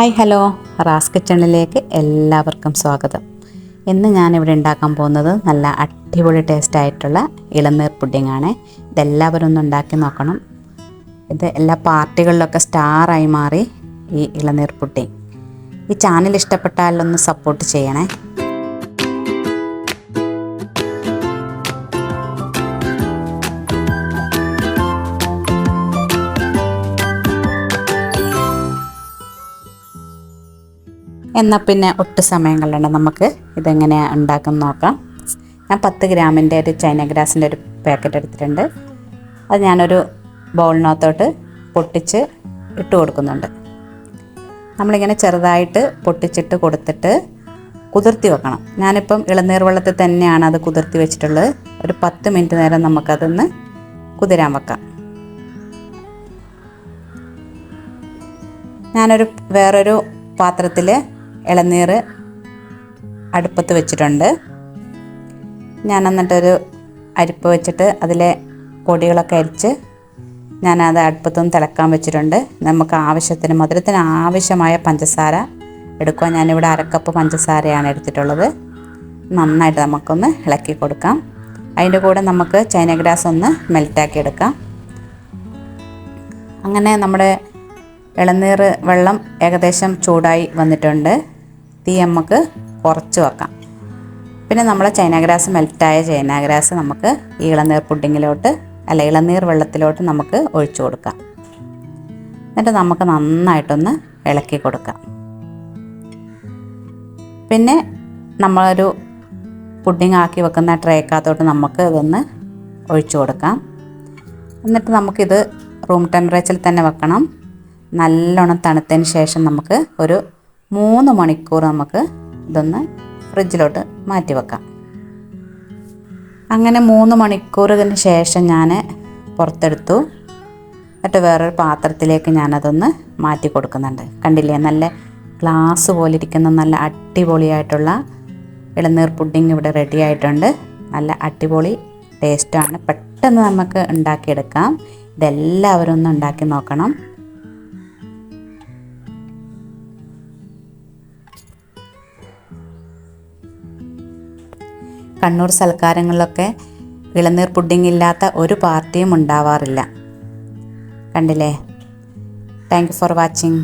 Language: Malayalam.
Hi hello. റാസ് കിച്ചണിലേക്ക് എല്ലാവർക്കും സ്വാഗതം. ഇന്ന് ഞാനിവിടെ ഉണ്ടാക്കാൻ പോകുന്നത് നല്ല അടിപൊളി ടേസ്റ്റ് ആയിട്ടുള്ള ഇളനീർ പുഡിങ്ങാണ്. ഇതെല്ലാവരും ഒന്ന് ഉണ്ടാക്കി നോക്കണം. ഇത് എല്ലാ പാർട്ടികളിലൊക്കെ സ്റ്റാറായി മാറി ഈ ഇളനീർ പുഡിങ്. ഈ ചാനൽ ഇഷ്ടപ്പെട്ടാലൊന്ന് സപ്പോർട്ട് ചെയ്യണേ. എന്നാൽ പിന്നെ ഒട്ട് സമയം കളയണ്ട നമുക്ക് ഇതെങ്ങനെയാണ് ഉണ്ടാക്കുന്ന നോക്കാം. ഞാൻ പത്ത് ഗ്രാമിന്റെ ഒരു ചൈന ഗ്രാസിന്റെ ഒരു പാക്കറ്റ് എടുത്തിട്ടുണ്ട്. അത് ഞാനൊരു ബൗളിനകത്തോട്ട് പൊട്ടിച്ച് ഇട്ട് കൊടുക്കുന്നുണ്ട്. നമ്മളിങ്ങനെ ചെറുതായിട്ട് പൊട്ടിച്ചിട്ട് കൊടുത്തിട്ട് കുതിർത്തി വെക്കണം. ഞാനിപ്പം ഇളനീർ വെള്ളത്തിൽ തന്നെയാണ് അത് കുതിർത്തി വെച്ചിട്ടുള്ളത്. ഒരു പത്ത് മിനിറ്റ് നേരം നമുക്കതൊന്ന് കുതിരാൻ വെക്കാം. ഞാനൊരു വേറൊരു പാത്രത്തിൽ ഇളനീർ അടുപ്പത്ത് വെച്ചിട്ടുണ്ട്. ഞാൻ എന്നിട്ടൊരു അരിപ്പ് വെച്ചിട്ട് അതിലെ പൊടികളൊക്കെ അരിച്ച് ഞാനത് അടുപ്പത്തും തിളക്കാൻ വെച്ചിട്ടുണ്ട്. നമുക്ക് ആവശ്യത്തിന് മധുരത്തിന് ആവശ്യമായ പഞ്ചസാര എടുക്കുക ഞാനിവിടെ അരക്കപ്പ് പഞ്ചസാരയാണ് എടുത്തിട്ടുള്ളത്. നന്നായിട്ട് നമുക്കൊന്ന് ഇളക്കി കൊടുക്കാം. അതിന്റെ കൂടെ നമുക്ക് ചൈന ഗ്രാസ് ഒന്ന് മെൽറ്റാക്കി എടുക്കാം. അങ്ങനെ നമ്മുടെ ഇളനീർ വെള്ളം ഏകദേശം ചൂടായി വന്നിട്ടുണ്ട്. തീ നമുക്ക് കുറച്ച് വെക്കാം. പിന്നെ നമ്മൾ ചൈനാഗ്രാസ് മെൽറ്റായ ചൈനാഗ്രാസ് നമുക്ക് ഈ ഇളനീർ പുഡിങ്ങിലോട്ട് അല്ല ഇളനീർ വെള്ളത്തിലോട്ട് നമുക്ക് ഒഴിച്ചു കൊടുക്കാം. എന്നിട്ട് നമുക്ക് നന്നായിട്ടൊന്ന് ഇളക്കി കൊടുക്കാം. പിന്നെ നമ്മളൊരു പുഡിംഗ് ആക്കി വെക്കുന്ന ട്രേക്കകത്തോട്ട് നമുക്ക് ഇതൊന്ന് ഒഴിച്ചു കൊടുക്കാം. എന്നിട്ട് നമുക്കിത് റൂം ടെമ്പറേച്ചറിൽ തന്നെ വെക്കണം. നല്ലോണം തണുത്തതിന് ശേഷം നമുക്ക് ഒരു മൂന്ന് മണിക്കൂർ നമുക്ക് ഇതൊന്ന് ഫ്രിഡ്ജിലോട്ട് മാറ്റി വെക്കാം. അങ്ങനെ മൂന്ന് മണിക്കൂറിന് ശേഷം ഞാൻ പുറത്തെടുത്തു. എന്നിട്ട് വേറൊരു പാത്രത്തിലേക്ക് ഞാനതൊന്ന് മാറ്റി കൊടുക്കുന്നുണ്ട്. കണ്ടില്ലേ? നല്ല ഗ്ലാസ് പോലെ ഇരിക്കുന്ന നല്ല അടിപൊളിയായിട്ടുള്ള ഇളനീർ പുഡിംഗ് ഇവിടെ റെഡി ആയിട്ടുണ്ട്. നല്ല അടിപൊളി ടേസ്റ്റാണ് പെട്ടെന്ന് നമുക്ക് ഉണ്ടാക്കിയെടുക്കാം. ഇതെല്ലാവരും ഒന്ന് ഉണ്ടാക്കി നോക്കണം. കണ്ണൂർ സൽക്കാരങ്ങളിലൊക്കെ ഇളനീർ പുഡിംഗ് ഇല്ലാത്ത ഒരു പാർട്ടിയും ഉണ്ടാവാറില്ല. കണ്ടില്ലേ? Thank you for watching